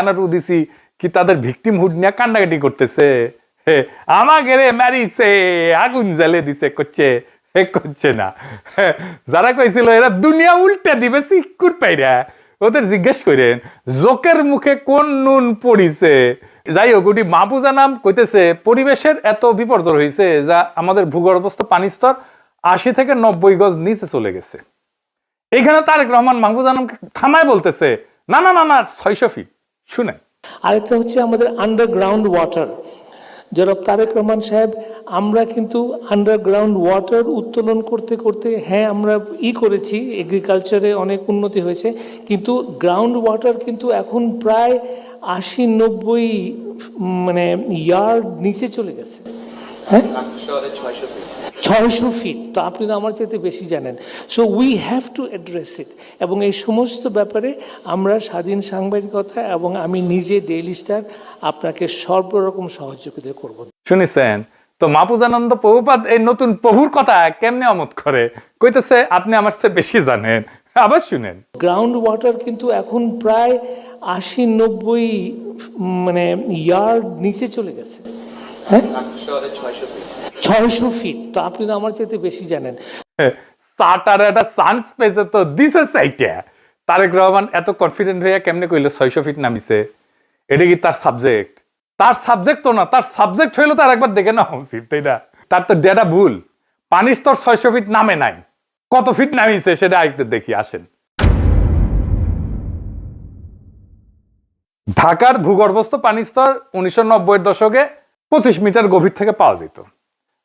আনার উদিসি কি তাদের ভিকটিম হুড নিয়ে কান্নাকাটি করতেছে? আমাকে রে মারিছে, আগুন জ্বালে দিছে, করছে, হে, করছে না। যারা কইছিল এরা দুনিয়া উল্টে দিবে, সিকুর পাইরা। ওদের জিজ্ঞেস করেন জোকের মুখে কোন নুন পড়িছে? যাই হোক ওটি মাহবুজা নাম কইতেছে, পরিবেশের এত বিপর্যয় হয়েছে যা আমাদের ভূগর্ভস্থ পানি স্তর আশি থেকে নব্বই গজ নিচে চলে গেছে। এখানে তারেক রহমান মাহবুজ আলমকে থামায় বলতেছে, না না না না, ছয়শো ফিট। শুনেন। আরেকটা হচ্ছে আমাদের আন্ডারগ্রাউন্ড ওয়াটার জনাব তারেক রহমান সাহেব, আমরা কিন্তু আন্ডারগ্রাউন্ড ওয়াটার উত্তোলন করতে করতে হ্যাঁ আমরা ই করেছি এগ্রিকালচারে অনেক উন্নতি হয়েছে, কিন্তু গ্রাউন্ড ওয়াটার কিন্তু এখন প্রায় আশি নব্বই মানে ইয়ার্ড নিচে চলে গেছে। হ্যাঁ? ছয়শো ফিট তো আপনি তো আমার চাইতে বেশি জানেন। So we have to address it এবং এই সমস্ত ব্যাপারে আমরা স্বাধীন সাংবাদিকতা এবং আমি নিজে ডেইলি স্টার আপনাকে সর্বরকম সহযোগিতা করব। শুনেছেন? তো মাপুজানন্দ প্রভুপাত এই নতুন প্রভুর কথা কেমনে অমত করে? কইতেছে আপনি আমার চেয়ে বেশি জানেন। আবার শুনেন। গ্রাউন্ড ওয়াটার কিন্তু এখন প্রায় আশি নব্বই মানে ইয়ার্ড নিচে চলে গেছে। হ্যাঁ? ছয়শো ফিট তো আপনি তো আমার চাইতে বেশি জানেন। চাটার একটা চান্স পেয়েছে তো দিছে সাইটে তারেক রহমান এত কনফিডেন্ট হইয়া কেমনে কইলো ছয়শো ফিট নামিছে? এটা কি তার সাবজেক্ট তার সাবজেক্ট তো না তার সাবজেক্ট হইল তার একবার দেখে নেওয়া উচিত তাই না? তার তো ডেটা ভুল। পানির স্তর ছয়শো ফিট নামে নাই। কত ফিট নামিছে সেটা আরেকটু দেখি আসেন। ঢাকার ভূগর্ভস্থ পানি স্তর উনিশশো নব্বই দশকে পঁচিশ মিটার গভীর থেকে পাওয়া যেত।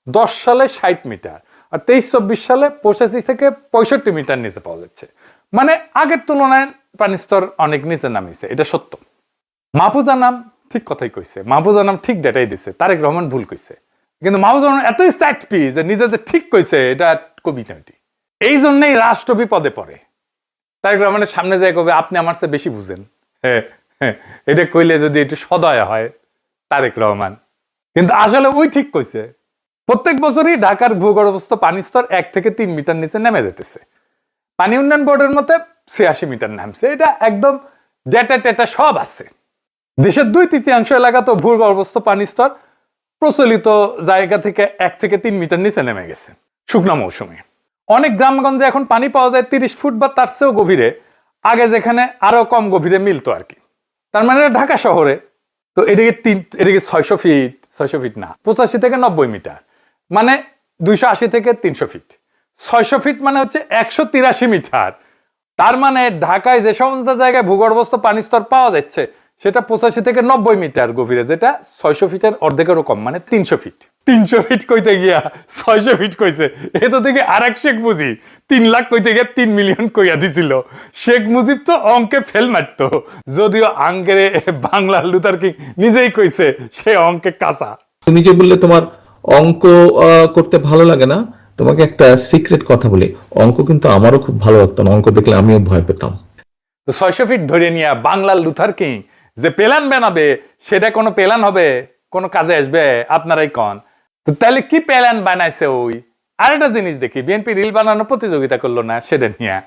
দশ সালে ষাট মিটার আর তেইশ, চব্বিশ সালে পঁচাশি থেকে পঁয়ষট্টি মিটার নিচে পাওয়া যাচ্ছে। মানে আগের তুলনায় পানি স্তর অনেক নিচে নামিছে এটা সত্য। মাহফুজা নাম ঠিক কথাই কইছে, মাহফুজা নাম ঠিক ডেটাই দিছে, তারেক রহমান ভুল কইছে। কিন্তু মাহফুজা রহমান এতই স্যাটপি যে নিজে যে ঠিক কইছে, এটা কবি এটি। এই জন্যই রাষ্ট্র বিপদে পড়ে। তারেক রহমানের সামনে যায় কবে, আপনি আমার চেয়ে বেশি বুঝেন। হ্যাঁ হ্যাঁ এটা কইলে যদি একটু সদয় হয়, তারেক রহমান। কিন্তু আসলে ওই ঠিক কইছে, প্রত্যেক বছরই ঢাকার ভূগর্ভস্থ পানি স্তর এক থেকে তিন মিটার নিচে নেমে যেতেছে। পানি উন্নয়ন বোর্ডের মতে ছিয়াশি মিটার নামছে। এটা একদম ডেটা টেটা সব আছে। দেশের দুই তৃতীয়াংশ এলাকা তো ভূগর্ভস্থ পানি স্তর প্রচলিত জায়গা থেকে এক থেকে তিন মিটার নিচে নেমে গেছে, শুকনা মৌসুমে। অনেক গ্রামগঞ্জে এখন পানি পাওয়া যায় তিরিশ ফুট বা তার চেয়েও গভীরে, আগে যেখানে আরও কম গভীরে মিলতো আর কি। তার মানে ঢাকা শহরে। তো এদিকে তিন, এদিকে ছয়শো ফিট ছয়শো ফিট না, পঁচাশি থেকে নব্বই মিটার মানে দুইশো আশি থেকে তিনশো ফিট। ছয়শো ফিট মানে হচ্ছে একশো তিরাশি মিটার। তার মানে ঢাকায় যে সমস্ত জায়গায় ভূগর্ভস্থ পানিস্তর পাওয়া যাচ্ছে সেটা পঁচাশি থেকে নব্বই মিটার গভীরে যেটা ছয়শো ফিটের অর্ধেকেরও কম মানে তিনশো ফিট। তিনশো ফিট কইতে গিয়া ছয়শো ফিট কইছে। এ তো দেখি আর এক শেখ মুজিব তিন লাখ কইতে গিয়ে তিন মিলিয়ন কইয়া দিছিল। শেখ মুজিব তো অঙ্কে ফেল মারতো যদিও আঙ্কেরে বাংলা লুতার কিং নিজেই কইছে সে অঙ্কে কাঁচা। তুমি যে বললে তোমার অঙ্ক আহ, করতে ভালো লাগে না তোমাকে একটা সিক্রেট কথা বলি। অঙ্ক কিন্তু আমারও খুব ভালো লাগতো না অঙ্ক দেখলে আমিও ভয় পেতাম। ছয়শো ফিট ধরে নিয়ে বাংলার লুথার কিং যে প্ল্যান বানাবে সেটা কোনো পেলান হবে, কোনো কাজে আসবে, আপনারাই কন। তাহলে কি প্ল্যান বানাইছে ওই? আর একটা জিনিস দেখি, বিএনপি রিল বানানো প্রতিযোগিতা করল না, সেটা নিয়ে।